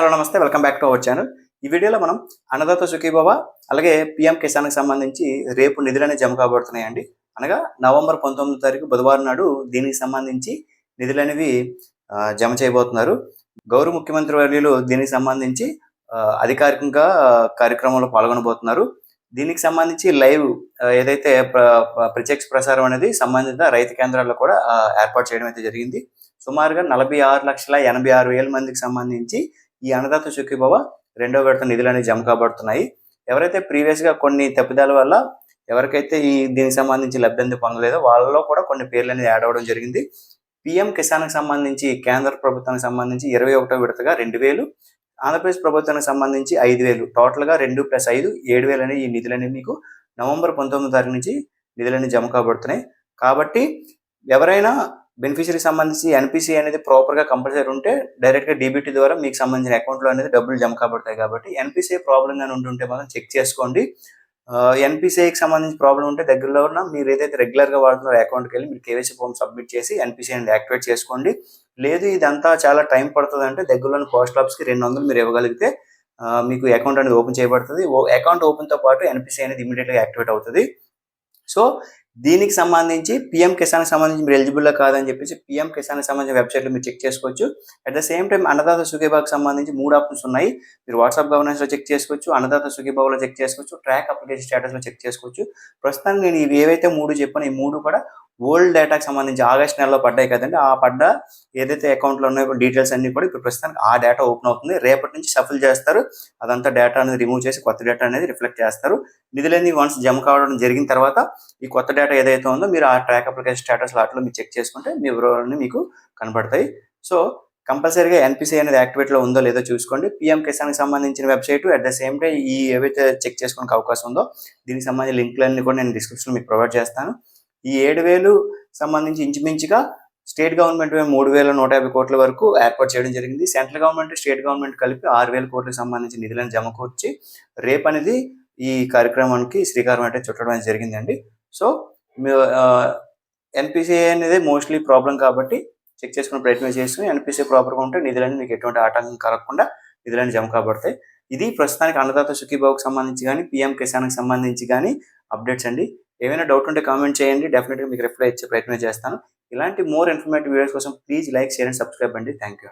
Hello నమస్తే welcome back to our channel. ఈ వీడియోలో మనం అన్నదాత సుఖీబాబా అలాగే పిఎం కిసాన్కి సంబంధించి రేపు నిధులనే జమ కాబడుతున్నాయండి అనగా నవంబర్ పంతొమ్మిదో తారీఖు బుధవారం నాడు దీనికి సంబంధించి నిధులనేవి జమ చేయబోతున్నారు. గౌరవ ముఖ్యమంత్రి వర్యులు దీనికి సంబంధించి అధికారికంగా కార్యక్రమంలో పాల్గొనబోతున్నారు. దీనికి సంబంధించి లైవ్ ఏదైతే ప్ర- ప్రత్యక్ష ప్రసారం అనేది సంబంధిత రైతు కేంద్రాల్లో కూడా ఏర్పాటు చేయడం అయితే జరిగింది. సుమారుగా నలభై ఆరు లక్షల ఎనభై ఆరు వేల మందికి సంబంధించి ఈ అన్నదాత సుఖీభవ రెండో విడత నిధులు జమ కాబడుతున్నాయి. ఎవరైతే ప్రీవియస్గా కొన్ని తప్పిదాల వల్ల ఎవరికైతే ఈ దీనికి సంబంధించి లబ్ధి పొందలేదో వాళ్ళలో కూడా కొన్ని పేర్లు అనేది యాడ్ అవ్వడం జరిగింది. పిఎం కిసాన్కి సంబంధించి కేంద్ర ప్రభుత్వానికి సంబంధించి ఇరవై ఒకటో విడతగా రెండు వేలు ఆంధ్రప్రదేశ్ ప్రభుత్వానికి సంబంధించి ఐదు వేలు టోటల్గా రెండు ప్లస్ ఐదు ఏడు వేలు అనేవి ఈ నిధులు మీకు నవంబర్ పంతొమ్మిదో తారీఖు నుంచి నిధులన్నీ జమ కాబడుతున్నాయి. కాబట్టి ఎవరైనా బెనిఫిషరీకి సంబంధించి ఎన్పిసి అనేది ప్రాపర్గా కంపల్సరీ ఉంటే డైరెక్ట్గా డీబీటీ ద్వారా మీకు సంబంధించిన అకౌంట్లో అనేది డబ్బులు జమ కాబడతాయి కాబట్టి ఎన్పిసిఐ ప్రాబ్లం కానీ ఉంటుంటే మనం చెక్ చేసుకోండి. ఎన్పిసిఐకి సంబంధించి ప్రాబ్లం ఉంటే దగ్గరలో ఉన్న మీరు ఏదైతే రెగ్యులర్గా వాడుతున్నారో అకౌంట్కి వెళ్ళి మీరు కేవైసీ ఫామ్ సబ్మిట్ చేసి ఎన్పిసిఐ అనేది యాక్టివేట్ చేసుకోండి. లేదు ఇదంతా చాలా టైం పడుతుంది అంటే దగ్గరలోని పోస్ట్ ఆఫీస్కి రెండు వందలు మీరు ఇవ్వగలిగితే మీకు అకౌంట్ అనేది ఓపెన్ చేయబడుతుంది. అకౌంట్ ఓపెన్తో పాటు ఎన్పిసిఐ అనేది ఇమీడియట్గా యాక్టివేట్ అవుతుంది. సో దీనికి సంబంధించి పిఎం కిసాన్ సంబంధించి మీరు ఎలిజిబుల్లో కాదని చెప్పేసి పిఎం కిసాన్ సంబంధించిన వెబ్సైట్లో మీరు చెక్ చేసుకోవచ్చు. At the same time Annadata Sukhibhava సంబంధించి మూడు ఆప్షన్స్ ఉన్నాయి. మీరు వాట్సాప్ గవర్నెన్స్లో చెక్ చేసుకోవచ్చు అన్నదాత సుఖీబాగ్లో చెక్ చేసుకోవచ్చు ట్రాక్ అప్లికేషన్ స్టేటస్లో చెక్ చేసుకోవచ్చు. ప్రస్తుతానికి నేను ఇవి ఏవైతే మూడు చెప్పాను ఈ మూడు కూడా ఓల్డ్ డేటాకి సంబంధించి ఆగస్ట్ నెలలో పడ్డాయి కదండి. ఆ పడ్డ ఏదైతే అకౌంట్లో ఉన్నాయో డీటెయిల్స్ అన్ని కూడా ఇప్పుడు ప్రస్తుతానికి ఆ డేటా ఓపెన్ అవుతుంది. రేపటి నుంచి సఫల్ చేస్తారు. అదంతా డేటా అనేది రిమూవ్ చేసి కొత్త డేటా అనేది రిఫ్లెక్ట్ చేస్తారు. నిధులన్నీ వన్స్ జమ కావడం జరిగిన తర్వాత ఈ కొత్త డేటా ఏదైతే ఉందో మీరు ఆ ట్రాక్ అప్లికేషన్ స్టేటస్ లాట్లో మీరు చెక్ చేసుకుంటే మీ వివరాలన్నీ మీకు కనబడతాయి. సో కంపల్సరీగా ఎన్పిసి అనేది యాక్టివేట్లో ఉందో లేదో చూసుకోండి. పిఎం కిసాన్కి సంబంధించిన website at the same time ఈ ఏవైతే చెక్ చేసుకోవడానికి అవకాశం ఉందో దీనికి సంబంధించిన లింక్లన్నీ కూడా నేను డిస్క్రిప్షన్లో మీకు ప్రొవైడ్ చేస్తాను. ఈ ఏడు వేలు సంబంధించి ఇంచుమించుగా స్టేట్ గవర్నమెంట్ మూడు వేల నూట యాభై కోట్ల వరకు ఏర్పాటు చేయడం జరిగింది. సెంట్రల్ గవర్నమెంట్ స్టేట్ గవర్నమెంట్ కలిపి ఆరు వేల కోట్లకు సంబంధించి నిధులను జమకూర్చి రేపు అనేది ఈ కార్యక్రమానికి శ్రీకారం అంటే చుట్టడం జరిగిందండి. సో ఎన్పిసిఐ అనేది మోస్ట్లీ ప్రాబ్లం కాబట్టి చెక్ చేసుకునే ప్రయత్నం చేసుకుని ఎన్పిసిఐ ప్రాపర్గా ఉంటే నిధులన్నీ మీకు ఎటువంటి ఆటంకం కలగకుండా నిధులన్నీ జమ కాబడతాయి. ఇది ప్రస్తుతానికి అన్నదాత సుఖీబాబుకి సంబంధించి కానీ పిఎం కిసాన్కి సంబంధించి కానీ అప్డేట్స్ అండి. ఏమైనా డౌట్ ఉంటే కామెంట్ చేయండి. డెఫినెట్గా మీకు రిప్లై ఇచ్చే ప్రయత్నం చేస్తాను. ఇలాంటి మోర్ ఇన్ఫర్మేటివ్ వీడియోస్ కోసం please like share and subscribe అండి. Thank you